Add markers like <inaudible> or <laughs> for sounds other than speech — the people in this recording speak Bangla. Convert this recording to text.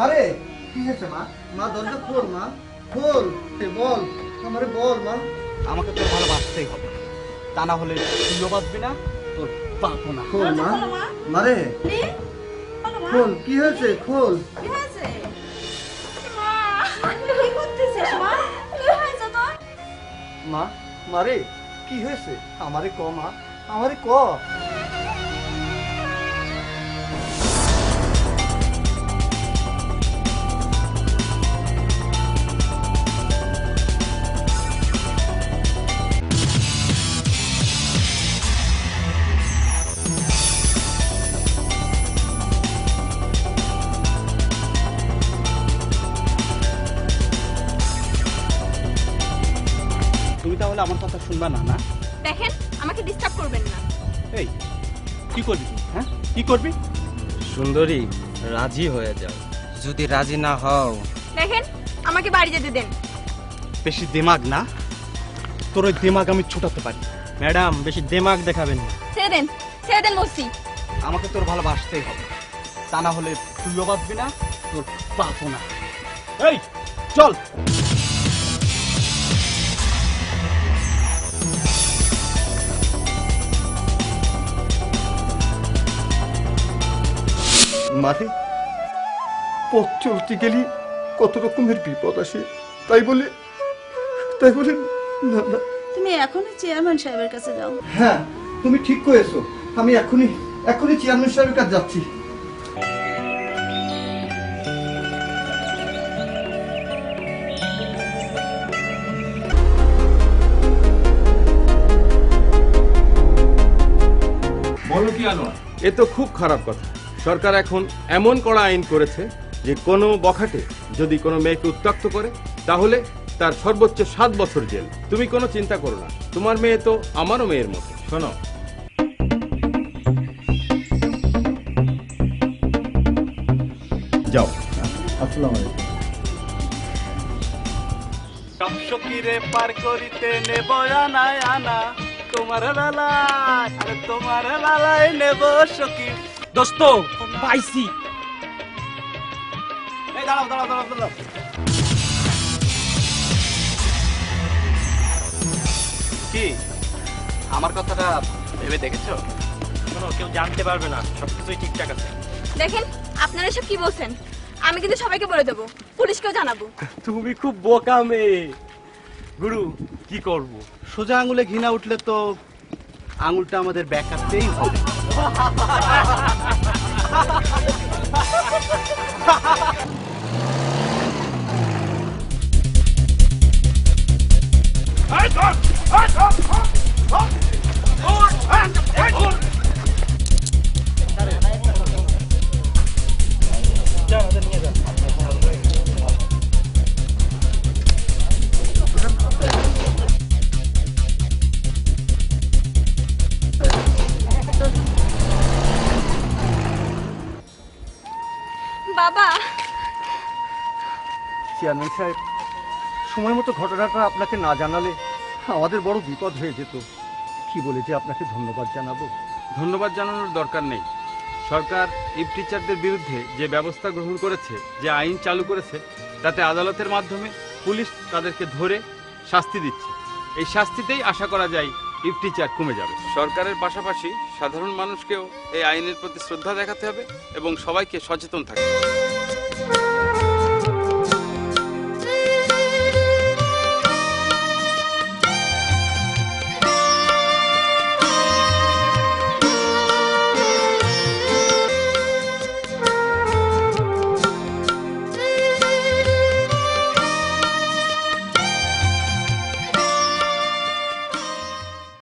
মারে কি হয়েছে মা? মা দরজা খোল মা খোল বল আমারে বল মা। আমাকে তোর ভালোবাসতেই হবে। তা না হলে তুইও বাঁচবি না তোর বাঁচবো না। খোল মা। মারে খোল কি হয়েছে? খোল। কি হয়েছে? মা, কি করতেছিস, মা? কি হয়েছে তোর? মা মারে কি হয়েছে? আমারে ক মা আমারে ক। তাহলে আমার কথা শুনবা না না? দেখেন আমাকে ডিস্টার্ব করবেন না। এই কি করবি তুই, হ্যাঁ? কি করবি? সুন্দরী রাজি হয়ে যাও। যদি রাজি না হও। দেখেন আমাকে বাড়ি যেতে দেন। বেশি দিমাগ না? তোর ওই দিমাগ আমি ছুটাতে পারি। ম্যাডাম বেশি দেমাগ দেখাবেন না। ছেড়ে দেন ছেড়ে দেন বলছি। আমাকে তোর ভালোবাসতেই হবে। তা না হলে তুইও বাঁচবি না তোর বাঁচবো না। এই চল! মারে? পথ চলতে গেলে কত রকমের বিপদ আসে তাই বলে তাই বলে না না। তুমি এখনই চেয়ারম্যান সাহেবের কাছে যাও। হ্যাঁ তুমি ঠিক করেছ আমি এখনই এখনই চেয়ারম্যান সাহেবের কাছে যাচ্ছি। বলো কি আনোয়ার এ তো খুব খারাপ কথা। সরকার এখন এমন কড়া আইন করেছে যে কোনো বখাটে যদি কোনো মেয়েকে উত্তক্ত করে তাহলে তার সর্বোচ্চ সাত বছর জেল। তুমি কোনো চিন্তা করো না। তোমার মেয়ে তো আমারও মেয়ের মতো। শোনো। যাও। আসসালামু আলাইকুম। সকিরে পার করিতে নেব আনা আনা। তোমার আরে তোমার লালায় নেব সখী দোস্ত পাইছি। এই দাঁড়াও দাঁড়াও দাঁড়াও দাঁড়াও। কি? আমার কথাটা ভেবে দেখেছ? শোনো কেউ জানতে পারবে না সবকিছুই ঠিকঠাক আছে। দেখেন আপনারা এসব কি বলছেন? আমি কিন্তু সবাইকে বলে দেবো পুলিশকেও জানাব। তুমি খুব বোকা মেয়ে। গুরু কি করব? সোজা আঙুলে ঘৃণা উঠলে তো আঙুলটা আমাদের ব্যাকাতেই হবে। <laughs> বাবা। চেয়ারম্যান সাহেব সময় মতো ঘটনাটা আপনাকে না জানালে আমাদের বড় বিপদ হয়ে যেত। কি বলে যে আপনাকে ধন্যবাদ জানাব? ধন্যবাদ জানানোর দরকার নেই। সরকার ইফ টিচারদের বিরুদ্ধে যে ব্যবস্থা গ্রহণ করেছে যে আইন চালু করেছে তাতে আদালতের মাধ্যমে পুলিশ তাদেরকে ধরে শাস্তি দিচ্ছে। এই শাস্তিতেই আশা করা যায় ইফ টিচার কমে যাবে। সরকারের পাশাপাশি সাধারণ মানুষকেও এই আইনের প্রতি শ্রদ্ধা দেখাতে হবে এবং সবাইকে সচেতন থাকতে হবে।